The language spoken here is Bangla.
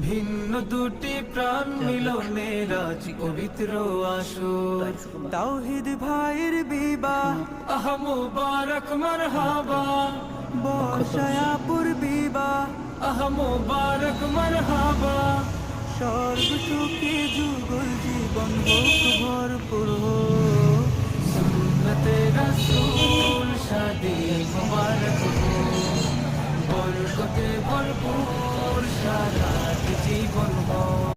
ভিন্ন দুটি প্রাণ মিলনে রাজ পবিত্র আসর। তাওহিদ ভাইয়ের বিবাহ। আহ মুবারক মারহাবা। বর্ষায়াপুর বিবাহ। আহ মুবারক মারহাবা। স্বর্গ সুখে যুগল জীবন হোক ভরপুর সুন্নতে রসুল শাদি মুবারক বরকতে ভরপুর সারা হোক